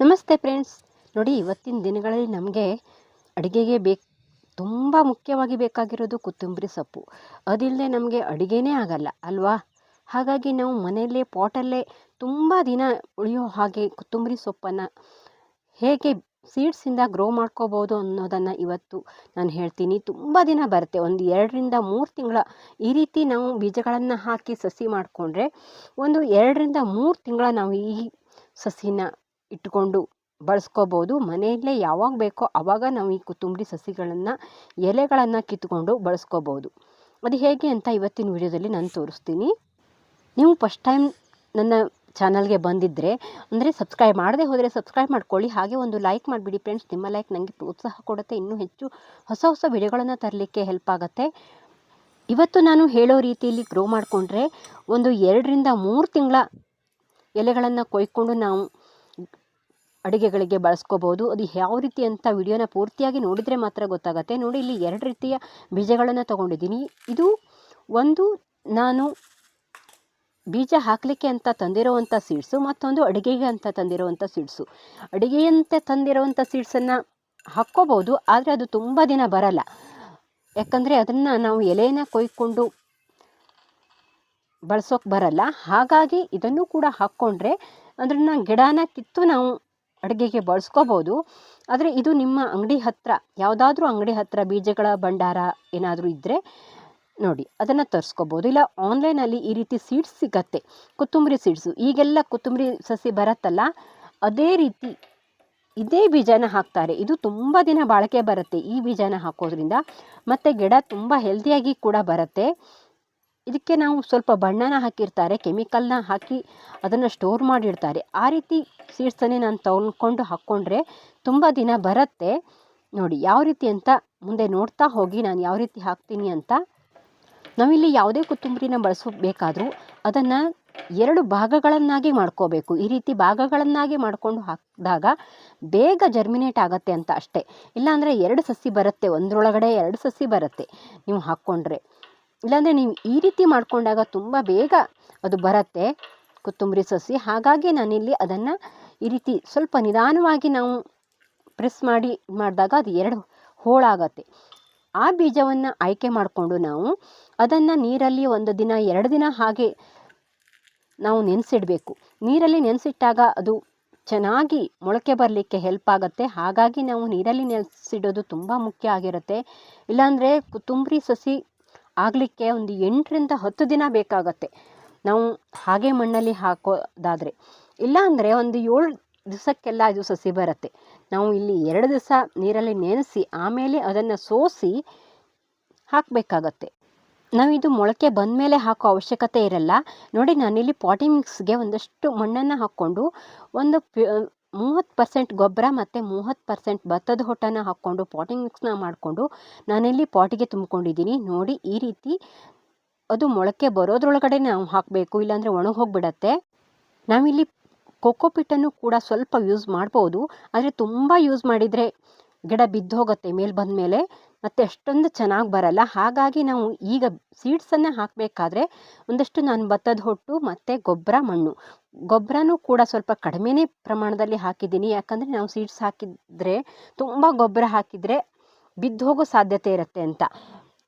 ನಮಸ್ತೆ ಫ್ರೆಂಡ್ಸ್. ನೋಡಿ, ಇವತ್ತಿನ ದಿನಗಳಲ್ಲಿ ನಮಗೆ ಅಡುಗೆಗೆ ಬೇಕು, ತುಂಬ ಮುಖ್ಯವಾಗಿ ಬೇಕಾಗಿರೋದು ಕೊತ್ತಂಬರಿ ಸೊಪ್ಪು. ಅದಿಲ್ಲದೆ ನಮಗೆ ಅಡುಗೆನೇ ಆಗಲ್ಲ, ಅಲ್ವಾ? ಹಾಗಾಗಿ ನಾವು ಮನೆಯಲ್ಲೇ, ಪಾಟಲ್ಲೇ ತುಂಬ ದಿನ ಉಳಿಯೋ ಹಾಗೆ ಕೊತ್ತಂಬರಿ ಸೊಪ್ಪನ್ನು ಹೇಗೆ ಸೀಡ್ಸಿಂದ ಗ್ರೋ ಮಾಡ್ಕೋಬೋದು ಅನ್ನೋದನ್ನು ಇವತ್ತು ನಾನು ಹೇಳ್ತೀನಿ. ತುಂಬ ದಿನ ಬರುತ್ತೆ. ಒಂದು ಎರಡರಿಂದ ಮೂರು ತಿಂಗಳ ಈ ರೀತಿ ನಾವು ಬೀಜಗಳನ್ನು ಹಾಕಿ ಸಸಿ ಮಾಡಿಕೊಂಡ್ರೆ, ಒಂದು ಎರಡರಿಂದ ಮೂರು ತಿಂಗಳ ನಾವು ಈ ಸಸಿನ ಇಟ್ಕೊಂಡು ಬಳಸ್ಕೋಬೋದು. ಮನೆಯಲ್ಲೇ ಯಾವಾಗ ಬೇಕೋ ಆವಾಗ ನಾವು ಈ ಕೊತ್ತಂಬರಿ ಸಸಿಗಳನ್ನು, ಎಲೆಗಳನ್ನು ಕಿತ್ಕೊಂಡು ಬಳಸ್ಕೋಬೋದು. ಅದು ಹೇಗೆ ಅಂತ ಇವತ್ತಿನ ವಿಡಿಯೋದಲ್ಲಿ ನಾನು ತೋರಿಸ್ತೀನಿ. ನೀವು ಫಸ್ಟ್ ಟೈಮ್ ನನ್ನ ಚಾನಲ್ಗೆ ಬಂದಿದ್ದರೆ ಅಂದರೆ ಸಬ್ಸ್ಕ್ರೈಬ್ ಮಾಡದೆ ಹೋದರೆ ಸಬ್ಸ್ಕ್ರೈಬ್ ಮಾಡ್ಕೊಳ್ಳಿ. ಹಾಗೆ ಒಂದು ಲೈಕ್ ಮಾಡಿಬಿಡಿ ಫ್ರೆಂಡ್ಸ್. ನಿಮ್ಮ ಲೈಕ್ ನನಗೆ ಪ್ರೋತ್ಸಾಹ ಕೊಡುತ್ತೆ. ಇನ್ನೂ ಹೆಚ್ಚು ಹೊಸ ಹೊಸ ವಿಡಿಯೋಗಳನ್ನು ತರಲಿಕ್ಕೆ ಹೆಲ್ಪ್ ಆಗುತ್ತೆ. ಇವತ್ತು ನಾನು ಹೇಳೋ ರೀತಿಯಲ್ಲಿ ಗ್ರೋ ಮಾಡಿಕೊಂಡ್ರೆ ಒಂದು ಎರಡರಿಂದ ಮೂರು ತಿಂಗಳ ಎಲೆಗಳನ್ನು ಕೊಯ್ಕೊಂಡು ನಾವು ಅಡುಗೆಗಳಿಗೆ ಬಳಸ್ಕೋಬೋದು. ಅದು ಯಾವ ರೀತಿ ಅಂತ ವಿಡಿಯೋನ ಪೂರ್ತಿಯಾಗಿ ನೋಡಿದರೆ ಮಾತ್ರ ಗೊತ್ತಾಗುತ್ತೆ. ನೋಡಿ, ಇಲ್ಲಿ ಎರಡು ರೀತಿಯ ಬೀಜಗಳನ್ನು ತೊಗೊಂಡಿದ್ದೀನಿ. ಇದು ಒಂದು ನಾನು ಬೀಜ ಹಾಕಲಿಕ್ಕೆ ಅಂತ ತಂದಿರೋವಂಥ ಸೀಡ್ಸು, ಮತ್ತೊಂದು ಅಡುಗೆಗೆ ಅಂತ ತಂದಿರೋವಂಥ ಸೀಡ್ಸು. ಅಡುಗೆಯಂತೆ ತಂದಿರೋವಂಥ ಸೀಡ್ಸನ್ನು ಹಾಕ್ಕೋಬೋದು, ಆದರೆ ಅದು ತುಂಬ ದಿನ ಬರಲ್ಲ. ಯಾಕಂದರೆ ಅದನ್ನು ನಾವು ಎಲೆಯನ್ನ ಕೊಯ್ಕೊಂಡು ಬಳಸೋಕೆ ಬರಲ್ಲ. ಹಾಗಾಗಿ ಇದನ್ನು ಕೂಡ ಹಾಕ್ಕೊಂಡ್ರೆ ಅದನ್ನು ಗಿಡನ ಕಿತ್ತು ನಾವು ಅಡುಗೆಗೆ ಬಳಸ್ಕೋಬೋದು. ಆದರೆ ಇದು ನಿಮ್ಮ ಅಂಗಡಿ ಹತ್ತಿರ ಯಾವುದಾದ್ರೂ ಅಂಗಡಿ ಹತ್ತಿರ ಬೀಜಗಳ ಭಂಡಾರ ಏನಾದರೂ ಇದ್ದರೆ ನೋಡಿ, ಅದನ್ನು ತರಿಸ್ಕೋಬೋದು. ಇಲ್ಲ ಆನ್ಲೈನಲ್ಲಿ ಈ ರೀತಿ ಸೀಡ್ಸ್ ಸಿಗತ್ತೆ. ಕೊತ್ತಂಬರಿ ಸೀಡ್ಸು ಈಗೆಲ್ಲ ಕೊತ್ತಂಬರಿ ಸಸಿ ಬರುತ್ತಲ್ಲ, ಅದೇ ರೀತಿ ಇದೇ ಬೀಜನ ಹಾಕ್ತಾರೆ. ಇದು ತುಂಬ ದಿನ ಬಾಳಿಕೆ ಬರುತ್ತೆ ಈ ಬೀಜನ ಹಾಕೋದ್ರಿಂದ. ಮತ್ತು ಗಿಡ ತುಂಬ ಹೆಲ್ದಿಯಾಗಿ ಕೂಡ ಬರುತ್ತೆ. ಇದಕ್ಕೆ ನಾವು ಸ್ವಲ್ಪ ಬಣ್ಣನ ಹಾಕಿರ್ತಾರೆ ಕೆಮಿಕಲ್ನ ಹಾಕಿ ಅದನ್ನು ಸ್ಟೋರ್ ಮಾಡಿರ್ತಾರೆ. ಆ ರೀತಿ ಸೀಡ್ಸನ್ನೇ ನಾನು ತೊಗೊಂಡ್ಕೊಂಡು ಹಾಕ್ಕೊಂಡ್ರೆ ತುಂಬ ದಿನ ಬರುತ್ತೆ. ನೋಡಿ, ಯಾವ ರೀತಿ ಅಂತ ಮುಂದೆ ನೋಡ್ತಾ ಹೋಗಿ ನಾನು ಯಾವ ರೀತಿ ಹಾಕ್ತೀನಿ ಅಂತ. ನಾವಿಲ್ಲಿ ಯಾವುದೇ ಕೊತ್ತಂಬರಿನ ಬಳಸಬೇಕಾದ್ರೂ ಅದನ್ನು ಎರಡು ಭಾಗಗಳನ್ನಾಗಿ ಮಾಡ್ಕೋಬೇಕು. ಈ ರೀತಿ ಭಾಗಗಳನ್ನಾಗಿ ಮಾಡಿಕೊಂಡು ಹಾಕಿದಾಗ ಬೇಗ ಜರ್ಮಿನೇಟ್ ಆಗುತ್ತೆ ಅಂತ ಅಷ್ಟೇ. ಇಲ್ಲಾಂದರೆ ಎರಡು ಸಸಿ ಬರುತ್ತೆ, ಒಂದರೊಳಗಡೆ ಎರಡು ಸಸಿ ಬರುತ್ತೆ. ನೀವು ಹಾಕ್ಕೊಂಡ್ರೆ ಇಲ್ಲಾಂದರೆ ನೀವು ಈ ರೀತಿ ಮಾಡಿಕೊಂಡಾಗ ತುಂಬ ಬೇಗ ಅದು ಬರುತ್ತೆ, ಕೊತ್ತಂಬರಿ ಸಸಿ. ಹಾಗಾಗಿ ನಾನಿಲ್ಲಿ ಅದನ್ನು ಈ ರೀತಿ ಸ್ವಲ್ಪ ನಿಧಾನವಾಗಿ ನಾವು ಪ್ರೆಸ್ ಮಾಡಿ ಮಾಡಿದಾಗ ಅದು ಎರಡು ಹೋಳಾಗತ್ತೆ. ಆ ಬೀಜವನ್ನು ಆಯ್ಕೆ ಮಾಡಿಕೊಂಡು ನಾವು ಅದನ್ನು ನೀರಲ್ಲಿ ಒಂದು ದಿನ, ಎರಡು ದಿನ ಹಾಗೆ ನಾವು ನೆನೆಸಿಡಬೇಕು. ನೀರಲ್ಲಿ ನೆನೆಸಿಟ್ಟಾಗ ಅದು ಚೆನ್ನಾಗಿ ಮೊಳಕೆ ಬರಲಿಕ್ಕೆ ಹೆಲ್ಪ್ ಆಗುತ್ತೆ. ಹಾಗಾಗಿ ನಾವು ನೀರಲ್ಲಿ ನೆನೆಸಿಡೋದು ತುಂಬ ಮುಖ್ಯ ಆಗಿರುತ್ತೆ. ಇಲ್ಲಾಂದರೆ ಕೊತ್ತಂಬರಿ ಸಸಿ ಆಗಲಿಕ್ಕೆ ಒಂದು ಎಂಟರಿಂದ ಹತ್ತು ದಿನ ಬೇಕಾಗತ್ತೆ. ನಾವು ಹಾಗೆ ಮಣ್ಣಲ್ಲಿ ಹಾಕೋದಾದರೆ ಇಲ್ಲಾಂದರೆ ಒಂದು ಏಳು ದಿವಸಕ್ಕೆಲ್ಲ ಇದು ಸಸಿ ಬರುತ್ತೆ. ನಾವು ಇಲ್ಲಿ ಎರಡು ದಿವಸ ನೀರಲ್ಲಿ ನೆನೆಸಿ, ಆಮೇಲೆ ಅದನ್ನು ಸೋಸಿ ಹಾಕಬೇಕಾಗತ್ತೆ. ಇದು ಮೊಳಕೆ ಬಂದ ಮೇಲೆ ಹಾಕೋ ಅವಶ್ಯಕತೆ ಇರಲ್ಲ. ನೋಡಿ, ನಾನಿಲ್ಲಿ ಪಾಟಿ ಮಿಕ್ಸ್ಗೆ ಒಂದಷ್ಟು ಮಣ್ಣನ್ನು ಹಾಕ್ಕೊಂಡು ಒಂದು ಮೂವತ್ತು ಪರ್ಸೆಂಟ್ ಗೊಬ್ಬರ ಮತ್ತು ಮೂವತ್ತು ಪರ್ಸೆಂಟ್ ಭತ್ತದ ಹೊಟ್ಟನ ಹಾಕ್ಕೊಂಡು ಪಾಟಿಂಗ್ ಮಿಕ್ಸ್ನ ಮಾಡಿಕೊಂಡು ನಾನಿಲ್ಲಿ ಪಾಟಿಗೆ ತುಂಬಿಕೊಂಡಿದ್ದೀನಿ. ನೋಡಿ ಈ ರೀತಿ ಅದು ಮೊಳಕೆ ಬರೋದ್ರೊಳಗಡೆ ನಾವು ಹಾಕಬೇಕು, ಇಲ್ಲಾಂದರೆ ಒಣಗಿ ಹೋಗಿಬಿಡತ್ತೆ. ನಾವಿಲ್ಲಿ ಕೊಕ್ಕೋಪಿಟ್ಟನ್ನು ಕೂಡ ಸ್ವಲ್ಪ ಯೂಸ್ ಮಾಡ್ಬೋದು. ಆದರೆ ತುಂಬ ಯೂಸ್ ಮಾಡಿದರೆ ಗಿಡ ಬಿದ್ದು ಹೋಗುತ್ತೆ ಮೇಲೆ ಬಂದ ಮೇಲೆ ಮತ್ತು ಅಷ್ಟೊಂದು ಚೆನ್ನಾಗಿ ಬರಲ್ಲ. ಹಾಗಾಗಿ ನಾವು ಈಗ ಸೀಡ್ಸನ್ನು ಹಾಕಬೇಕಾದ್ರೆ ಒಂದಷ್ಟು ನಾನು ಭತ್ತದ ಹೊಟ್ಟು ಮತ್ತು ಗೊಬ್ಬರ ಮಣ್ಣು. ಗೊಬ್ಬರನೂ ಕೂಡ ಸ್ವಲ್ಪ ಕಡಿಮೆನೇ ಪ್ರಮಾಣದಲ್ಲಿ ಹಾಕಿದ್ದೀನಿ. ಯಾಕಂದರೆ ನಾವು ಸೀಡ್ಸ್ ಹಾಕಿದರೆ ತುಂಬ ಗೊಬ್ಬರ ಹಾಕಿದರೆ ಬಿದ್ದು ಹೋಗೋ ಸಾಧ್ಯತೆ ಇರುತ್ತೆ ಅಂತ.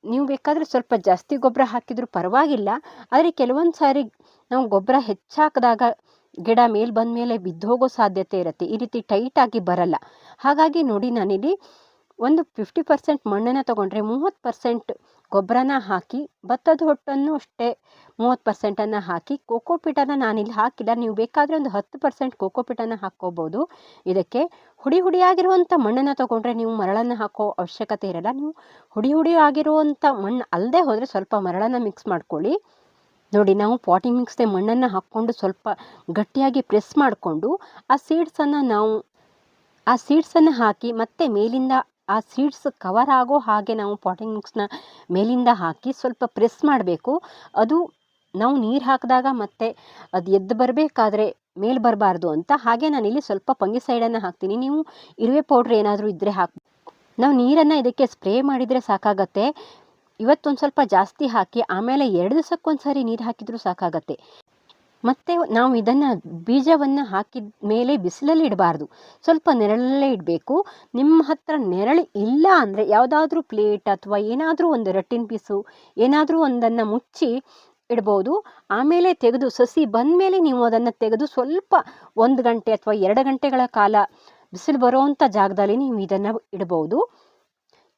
ನೀವು ಬೇಕಾದರೆ ಸ್ವಲ್ಪ ಜಾಸ್ತಿ ಗೊಬ್ಬರ ಹಾಕಿದರೂ ಪರವಾಗಿಲ್ಲ. ಆದರೆ ಕೆಲವೊಂದು ಸಾರಿ ನಾವು ಗೊಬ್ಬರ ಹೆಚ್ಚಾಕಿದಾಗ ಗಿಡ ಮೇಲೆ ಬಂದ ಮೇಲೆ ಬಿದ್ದು ಹೋಗೋ ಸಾಧ್ಯತೆ ಇರುತ್ತೆ. ಈ ರೀತಿ ಟೈಟಾಗಿ ಬರಲ್ಲ. ಹಾಗಾಗಿ ನೋಡಿ ನಾನಿಲ್ಲಿ ಒಂದು ಫಿಫ್ಟಿ ಪರ್ಸೆಂಟ್ ಮಣ್ಣನ್ನು ತಗೊಂಡ್ರೆ ಮೂವತ್ತು ಪರ್ಸೆಂಟ್ ಗೊಬ್ಬರನ ಹಾಕಿ, ಭತ್ತದ ಹೊಟ್ಟನ್ನು ಅಷ್ಟೇ ಮೂವತ್ತು ಪರ್ಸೆಂಟನ್ನು ಹಾಕಿ ಕೋಕೋಪೀಠನ ನಾನಿಲ್ಲಿ ಹಾಕಿಲ್ಲ. ನೀವು ಬೇಕಾದರೆ ಒಂದು ಹತ್ತು ಪರ್ಸೆಂಟ್ ಕೋಕೋಪೀಠನ ಹಾಕ್ಕೋಬೋದು. ಇದಕ್ಕೆ ಹುಡಿ ಹುಡಿಯಾಗಿರುವಂಥ ಮಣ್ಣನ್ನು ತೊಗೊಂಡ್ರೆ ನೀವು ಮರಳನ್ನು ಹಾಕೋ ಅವಶ್ಯಕತೆ ಇರಲ್ಲ. ನೀವು ಹುಡಿ ಹುಡಿ ಆಗಿರುವಂಥ ಮಣ್ಣು ಅಲ್ಲದೆ ಹೋದರೆ ಸ್ವಲ್ಪ ಮರಳನ್ನು ಮಿಕ್ಸ್ ಮಾಡ್ಕೊಳ್ಳಿ. ನೋಡಿ, ನಾವು ಪಾಟಿಂಗ್ ಮಿಕ್ಸ್ದೆ ಮಣ್ಣನ್ನು ಹಾಕ್ಕೊಂಡು ಸ್ವಲ್ಪ ಗಟ್ಟಿಯಾಗಿ ಪ್ರೆಸ್ ಮಾಡಿಕೊಂಡು, ಆ ಸೀಡ್ಸನ್ನು ನಾವು, ಆ ಸೀಡ್ಸನ್ನು ಹಾಕಿ ಮತ್ತೆ ಮೇಲಿಂದ ಆ ಸೀಡ್ಸ್ ಕವರ್ ಆಗೋ ಹಾಗೆ ನಾವು ಪಾಟಿಂಗ್ ಮಿಕ್ಸ್ನ ಮೇಲಿಂದ ಹಾಕಿ ಸ್ವಲ್ಪ ಪ್ರೆಸ್ ಮಾಡಬೇಕು. ಅದು ನಾವು ನೀರು ಹಾಕಿದಾಗ ಮತ್ತೆ ಅದು ಎದ್ದು ಬರಬೇಕಾದ್ರೆ ಮೇಲೆ ಬರಬಾರ್ದು ಅಂತ ಹಾಗೆ ನಾನಿಲ್ಲಿ ಸ್ವಲ್ಪ ಪಂಗಿಸೈಡನ್ನು ಹಾಕ್ತೀನಿ. ನೀವು ಇರುವೆ ಪೌಡ್ರ್ ಏನಾದರೂ ಇದ್ದರೆ ಹಾಕಿ, ನಾವು ನೀರನ್ನು ಇದಕ್ಕೆ ಸ್ಪ್ರೇ ಮಾಡಿದರೆ ಸಾಕಾಗತ್ತೆ. ಇವತ್ತೊಂದು ಸ್ವಲ್ಪ ಜಾಸ್ತಿ ಹಾಕಿ ಆಮೇಲೆ ಎರಡು ದಿವಸಕ್ಕೊಂದು ಸಾರಿ ನೀರು ಹಾಕಿದರೂ ಸಾಕಾಗತ್ತೆ. ಮತ್ತು ನಾವು ಇದನ್ನು ಬೀಜವನ್ನು ಹಾಕಿದ ಮೇಲೆ ಬಿಸಿಲಲ್ಲಿ ಇಡಬಾರ್ದು. ಸ್ವಲ್ಪ ನೆರಳಲ್ಲೇ ಇಡಬೇಕು. ನಿಮ್ಮ ಹತ್ರ ನೆರಳು ಇಲ್ಲ ಅಂದರೆ ಯಾವುದಾದ್ರೂ ಪ್ಲೇಟ್ ಅಥವಾ ಏನಾದರೂ ಒಂದು ರಟ್ಟಿನ ಪೀಸು, ಏನಾದರೂ ಒಂದನ್ನು ಮುಚ್ಚಿ ಇಡ್ಬೋದು. ಆಮೇಲೆ ತೆಗೆದು ಸಸಿ ಬಂದಮೇಲೆ ನೀವು ಅದನ್ನು ತೆಗೆದು ಸ್ವಲ್ಪ ಒಂದು ಗಂಟೆ ಅಥವಾ ಎರಡು ಗಂಟೆಗಳ ಕಾಲ ಬಿಸಿಲು ಬರುವಂಥ ಜಾಗದಲ್ಲಿ ನೀವು ಇದನ್ನು ಇಡ್ಬೋದು.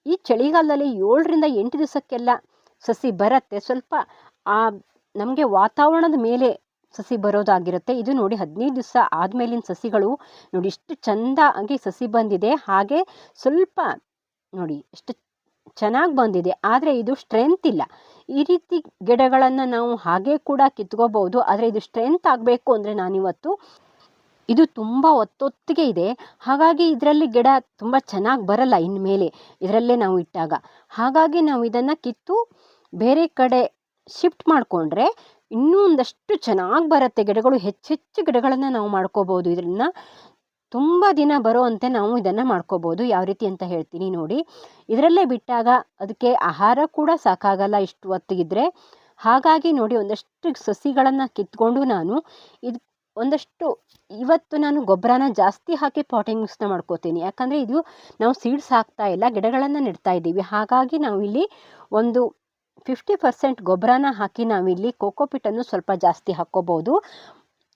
ಈ ಚಳಿಗಾಲದಲ್ಲಿ ಏಳರಿಂದ ಎಂಟು ದಿವಸಕ್ಕೆಲ್ಲ ಸಸಿ ಬರುತ್ತೆ. ಸ್ವಲ್ಪ ಆ ನಮಗೆ ವಾತಾವರಣದ ಮೇಲೆ ಸಸಿ ಬರೋದಾಗಿರುತ್ತೆ. ಇದು ನೋಡಿ ಹದಿನೈದು ದಿವಸ ಆದಮೇಲಿನ ಸಸಿಗಳು ನೋಡಿ ಇಷ್ಟು ಚೆಂದ ಆಗಿ ಸಸಿ ಬಂದಿದೆ. ಹಾಗೆ ಸ್ವಲ್ಪ ನೋಡಿ ಎಷ್ಟು ಚೆನ್ನಾಗಿ ಬಂದಿದೆ. ಆದರೆ ಇದು ಸ್ಟ್ರೆಂತ್ ಇಲ್ಲ. ಈ ರೀತಿ ಗಿಡಗಳನ್ನು ನಾವು ಹಾಗೆ ಕೂಡ ಕಿತ್ಕೋಬಹುದು. ಆದರೆ ಇದು ಸ್ಟ್ರೆಂತ್ ಆಗಬೇಕು ಅಂದರೆ ನಾನಿವತ್ತು ಇದು ತುಂಬ ಒತ್ತೊತ್ತಿಗೆ ಇದೆ. ಹಾಗಾಗಿ ಇದರಲ್ಲಿ ಗಿಡ ತುಂಬ ಚೆನ್ನಾಗಿ ಬರಲ್ಲ ಇನ್ಮೇಲೆ ಇದರಲ್ಲೇ ನಾವು ಇಟ್ಟಾಗ. ಹಾಗಾಗಿ ನಾವು ಇದನ್ನು ಕಿತ್ತು ಬೇರೆ ಕಡೆ ಶಿಫ್ಟ್ ಮಾಡಿಕೊಂಡ್ರೆ ಇನ್ನೂ ಒಂದಷ್ಟು ಚೆನ್ನಾಗಿ ಬರುತ್ತೆ ಗಿಡಗಳು ಹೆಚ್ಚೆಚ್ಚು ಗಿಡಗಳನ್ನು ನಾವು ಮಾಡ್ಕೋಬೋದು. ಇದನ್ನು ತುಂಬ ದಿನ ಬರುವಂತೆ ನಾವು ಇದನ್ನು ಮಾಡ್ಕೋಬೋದು. ಯಾವ ರೀತಿ ಅಂತ ಹೇಳ್ತೀನಿ ನೋಡಿ. ಇದರಲ್ಲೇ ಬಿಟ್ಟಾಗ ಅದಕ್ಕೆ ಆಹಾರ ಕೂಡ ಸಾಕಾಗಲ್ಲ ಇಷ್ಟು ಹೊತ್ತಿಗಿದ್ರೆ ಹಾಗಾಗಿ ನೋಡಿ ಒಂದಷ್ಟು ಸಸಿಗಳನ್ನು ಕಿತ್ಕೊಂಡು ನಾನು ಇದು ಒಂದಷ್ಟು ಇವತ್ತು ನಾನು ಗೊಬ್ಬರನ ಜಾಸ್ತಿ ಹಾಕಿ ಪಾಟಿಂಗ್ಸ್ನ ಮಾಡ್ಕೋತೀನಿ. ಯಾಕಂದರೆ ಇದು ನಾವು ಸೀಡ್ಸ್ ಹಾಕ್ತಾ ಇಲ್ಲ, ಗಿಡಗಳನ್ನು ನೆಡ್ತಾ ಇದ್ದೀವಿ. ಹಾಗಾಗಿ ನಾವಿಲ್ಲಿ ಒಂದು ಫಿಫ್ಟಿ ಪರ್ಸೆಂಟ್ ಗೊಬ್ಬರನ ಹಾಕಿ ನಾವಿಲ್ಲಿ ಕೋಕೋಪಿಟನ್ನು ಸ್ವಲ್ಪ ಜಾಸ್ತಿ ಹಾಕ್ಕೋಬೋದು.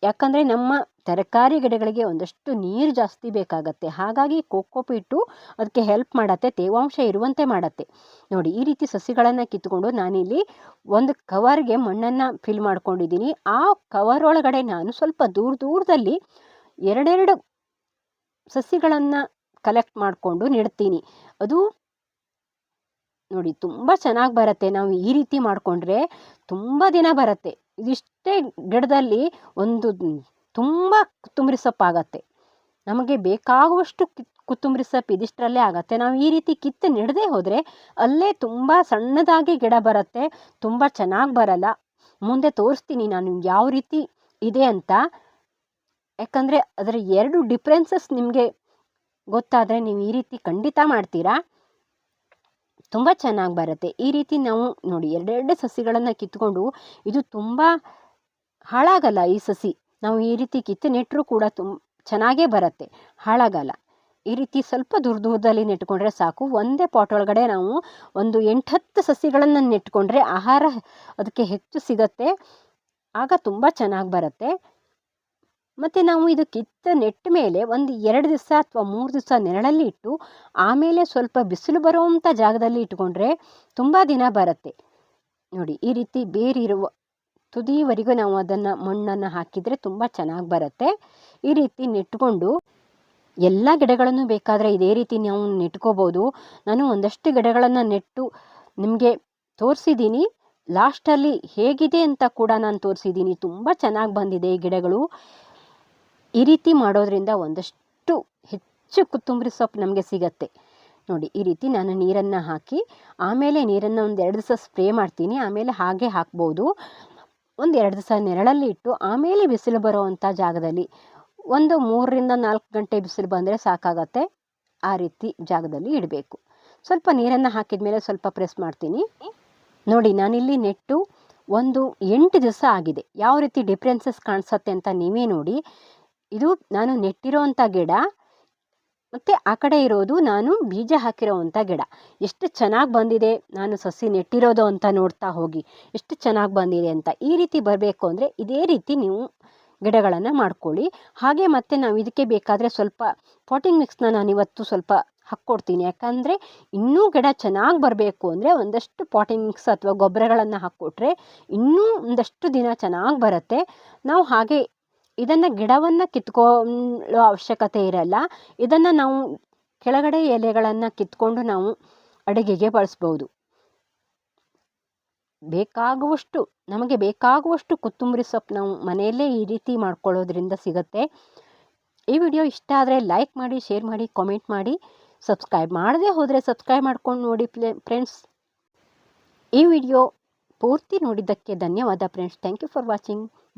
ಯಾಕಂದರೆ ನಮ್ಮ ತರಕಾರಿ ಗಿಡಗಳಿಗೆ ಒಂದಷ್ಟು ನೀರು ಜಾಸ್ತಿ ಬೇಕಾಗತ್ತೆ. ಹಾಗಾಗಿ ಕೋಕೋಪಿಟ್ಟು ಅದಕ್ಕೆ ಹೆಲ್ಪ್ ಮಾಡತ್ತೆ, ತೇವಾಂಶ ಇರುವಂತೆ ಮಾಡತ್ತೆ. ನೋಡಿ, ಈ ರೀತಿ ಸಸಿಗಳನ್ನು ಕಿತ್ಕೊಂಡು ನಾನಿಲ್ಲಿ ಒಂದು ಕವರ್ಗೆ ಮಣ್ಣನ್ನು ಫಿಲ್ ಮಾಡ್ಕೊಂಡಿದ್ದೀನಿ. ಆ ಕವರ್ ಒಳಗಡೆ ನಾನು ಸ್ವಲ್ಪ ದೂರ ದೂರದಲ್ಲಿ ಎರಡೆರಡು ಸಸಿಗಳನ್ನು ಕಲೆಕ್ಟ್ ಮಾಡಿಕೊಂಡು ನೆಡ್ತೀನಿ. ಅದು ನೋಡಿ ತುಂಬ ಚೆನ್ನಾಗಿ ಬರುತ್ತೆ. ನಾವು ಈ ರೀತಿ ಮಾಡಿಕೊಂಡ್ರೆ ತುಂಬ ದಿನ ಬರುತ್ತೆ. ಇದಿಷ್ಟೇ ಗಿಡದಲ್ಲಿ ಒಂದು ತುಂಬ ಕೊತ್ತಂಬರಿ ಸೊಪ್ಪಾಗತ್ತೆ ನಮಗೆ ಬೇಕಾಗುವಷ್ಟು ಕಿತ್ ಕೊತ್ತಂಬರಿ ಸೊಪ್ಪು ಇದಿಷ್ಟರಲ್ಲೇ ಆಗುತ್ತೆ. ನಾವು ಈ ರೀತಿ ಕಿತ್ತು ನೆಡದೆ ಹೋದರೆ ಅಲ್ಲೇ ತುಂಬ ಸಣ್ಣದಾಗಿ ಗಿಡ ಬರುತ್ತೆ, ತುಂಬ ಚೆನ್ನಾಗಿ ಬರಲ್ಲ. ಮುಂದೆ ತೋರಿಸ್ತೀನಿ ನಾನು ಯಾವ ರೀತಿ ಇದೆ ಅಂತ. ಯಾಕಂದರೆ ಅದರ ಎರಡು ಡಿಫ್ರೆನ್ಸಸ್ ನಿಮಗೆ ಗೊತ್ತಾದರೆ ನೀವು ಈ ರೀತಿ ಖಂಡಿತ ಮಾಡ್ತೀರಾ? ತುಂಬ ಚೆನ್ನಾಗಿ ಬರುತ್ತೆ. ಈ ರೀತಿ ನಾವು ನೋಡಿ ಎರಡೆರಡು ಸಸಿಗಳನ್ನು ಕಿತ್ಕೊಂಡು ಇದು ತುಂಬ ಹಾಳಾಗಲ್ಲ ಈ ಸಸಿ. ನಾವು ಈ ರೀತಿ ಕಿತ್ತು ನೆಟ್ಟರೂ ಕೂಡ ತುಂಬ ಚೆನ್ನಾಗೇ ಬರುತ್ತೆ. ಹಾಳಾಗಲ್ಲ. ಈ ರೀತಿ ಸ್ವಲ್ಪ ದೂರ ದೂರದಲ್ಲಿ ನೆಟ್ಕೊಂಡ್ರೆ ಸಾಕು. ಒಂದೇ ಪಾಟ್ ಒಳಗಡೆ ನಾವು ಒಂದು ಎಂಟತ್ತು ಸಸಿಗಳನ್ನು ನೆಟ್ಕೊಂಡ್ರೆ ಆಹಾರ ಅದಕ್ಕೆ ಹೆಚ್ಚು ಸಿಗತ್ತೆ. ಆಗ ತುಂಬ ಚೆನ್ನಾಗಿ ಬರುತ್ತೆ. ಮತ್ತು ನಾವು ಇದು ಕಿತ್ತ ನೆಟ್ಟ ಮೇಲೆ ಒಂದು ಎರಡು ದಿವಸ ಅಥವಾ ಮೂರು ದಿವಸ ನೆರಳಲ್ಲಿ ಇಟ್ಟು, ಆಮೇಲೆ ಸ್ವಲ್ಪ ಬಿಸಿಲು ಬರುವಂಥ ಜಾಗದಲ್ಲಿ ಇಟ್ಕೊಂಡ್ರೆ ತುಂಬ ದಿನ ಬರುತ್ತೆ. ನೋಡಿ, ಈ ರೀತಿ ಬೇರಿರುವ ತುದಿವರೆಗೂ ನಾವು ಅದನ್ನು ಮಣ್ಣನ್ನು ಹಾಕಿದರೆ ತುಂಬ ಚೆನ್ನಾಗಿ ಬರುತ್ತೆ. ಈ ರೀತಿ ನೆಟ್ಕೊಂಡು ಎಲ್ಲ ಗಿಡಗಳನ್ನು ಬೇಕಾದರೆ ಇದೇ ರೀತಿ ನಾವು ನೆಟ್ಕೋಬೋದು. ನಾನು ಒಂದಷ್ಟು ಗಿಡಗಳನ್ನು ನೆಟ್ಟು ನಿಮಗೆ ತೋರಿಸಿದ್ದೀನಿ. ಲಾಸ್ಟಲ್ಲಿ ಹೇಗಿದೆ ಅಂತ ಕೂಡ ನಾನು ತೋರಿಸಿದ್ದೀನಿ. ತುಂಬ ಚೆನ್ನಾಗಿ ಬಂದಿದೆ ಈ ಗಿಡಗಳು. ಈ ರೀತಿ ಮಾಡೋದ್ರಿಂದ ಒಂದಷ್ಟು ಹೆಚ್ಚು ಕೊತ್ತಂಬರಿ ಸೊಪ್ಪು ನಮಗೆ ಸಿಗತ್ತೆ. ನೋಡಿ, ಈ ರೀತಿ ನಾನು ನೀರನ್ನು ಹಾಕಿ, ಆಮೇಲೆ ನೀರನ್ನು ಒಂದು ಎರಡು ದಿವಸ ಸ್ಪ್ರೇ ಮಾಡ್ತೀನಿ. ಆಮೇಲೆ ಹಾಗೆ ಹಾಕ್ಬೋದು. ಒಂದು ಎರಡು ದಿವಸ ನೆರಳಲ್ಲಿ ಇಟ್ಟು, ಆಮೇಲೆ ಬಿಸಿಲು ಬರುವಂಥ ಜಾಗದಲ್ಲಿ ಒಂದು ಮೂರರಿಂದ ನಾಲ್ಕು ಗಂಟೆ ಬಿಸಿಲು ಬಂದರೆ ಸಾಕಾಗತ್ತೆ. ಆ ರೀತಿ ಜಾಗದಲ್ಲಿ ಇಡಬೇಕು. ಸ್ವಲ್ಪ ನೀರನ್ನು ಹಾಕಿದ ಮೇಲೆ ಸ್ವಲ್ಪ ಪ್ರೆಸ್ ಮಾಡ್ತೀನಿ. ನೋಡಿ, ನಾನಿಲ್ಲಿ ನೆಟ್ಟು ಒಂದು ಎಂಟು ದಿವಸ ಆಗಿದೆ. ಯಾವ ರೀತಿ ಡಿಫ್ರೆನ್ಸಸ್ ಕಾಣಿಸತ್ತೆ ಅಂತ ನೀವೇ ನೋಡಿ. ಇದು ನಾನು ನೆಟ್ಟಿರೋವಂಥ ಗಿಡ, ಮತ್ತು ಆ ಕಡೆ ಇರೋದು ನಾನು ಬೀಜ ಹಾಕಿರೋವಂಥ ಗಿಡ. ಎಷ್ಟು ಚೆನ್ನಾಗಿ ಬಂದಿದೆ ನಾನು ಸಸಿ ನೆಟ್ಟಿರೋದು ಅಂತ ನೋಡ್ತಾ ಹೋಗಿ, ಎಷ್ಟು ಚೆನ್ನಾಗಿ ಬಂದಿದೆ ಅಂತ ಈ ರೀತಿ ಬರಬೇಕು ಅಂದರೆ ಇದೇ ರೀತಿ ನೀವು ಗಿಡಗಳನ್ನು ಮಾಡ್ಕೊಳ್ಳಿ. ಹಾಗೆ ಮತ್ತೆ ನಾವು ಇದಕ್ಕೆ ಬೇಕಾದರೆ ಸ್ವಲ್ಪ ಪಾಟಿಂಗ್ ಮಿಕ್ಸ್ನ ನಾನು ಇವತ್ತು ಸ್ವಲ್ಪ ಹಾಕ್ಕೊಡ್ತೀನಿ. ಯಾಕಂದರೆ ಇನ್ನೂ ಗಿಡ ಚೆನ್ನಾಗಿ ಬರಬೇಕು ಅಂದರೆ ಒಂದಷ್ಟು ಪಾಟಿಂಗ್ ಮಿಕ್ಸ್ ಅಥವಾ ಗೊಬ್ಬರಗಳನ್ನು ಹಾಕ್ಕೊಟ್ರೆ ಇನ್ನೂ ಒಂದಷ್ಟು ದಿನ ಚೆನ್ನಾಗಿ ಬರುತ್ತೆ. ನಾವು ಹಾಗೆ ಇದನ್ನು ಗಿಡವನ್ನು ಕಿತ್ಕೊಳ್ಳೋ ಅವಶ್ಯಕತೆ ಇರಲ್ಲ. ಇದನ್ನು ನಾವು ಕೆಳಗಡೆ ಎಲೆಗಳನ್ನು ಕಿತ್ಕೊಂಡು ನಾವು ಅಡುಗೆಗೆ ಬಳಸ್ಬೋದು. ಬೇಕಾಗುವಷ್ಟು, ನಮಗೆ ಬೇಕಾಗುವಷ್ಟು ಕೊತ್ತಂಬರಿ ಸೊಪ್ಪು ನಾವು ಮನೆಯಲ್ಲೇ ಈ ರೀತಿ ಮಾಡ್ಕೊಳ್ಳೋದ್ರಿಂದ ಸಿಗುತ್ತೆ. ಈ ವಿಡಿಯೋ ಇಷ್ಟ ಆದರೆ ಲೈಕ್ ಮಾಡಿ, ಶೇರ್ ಮಾಡಿ, ಕಾಮೆಂಟ್ ಮಾಡಿ. ಸಬ್ಸ್ಕ್ರೈಬ್ ಮಾಡದೆ ಹೋದರೆ ಸಬ್ಸ್ಕ್ರೈಬ್ ಮಾಡ್ಕೊಂಡು ನೋಡಿ ಪ್ಲೇ ಫ್ರೆಂಡ್ಸ್. ಈ ವಿಡಿಯೋ ಪೂರ್ತಿ ನೋಡಿದ್ದಕ್ಕೆ ಧನ್ಯವಾದ friends. Thank you for watching.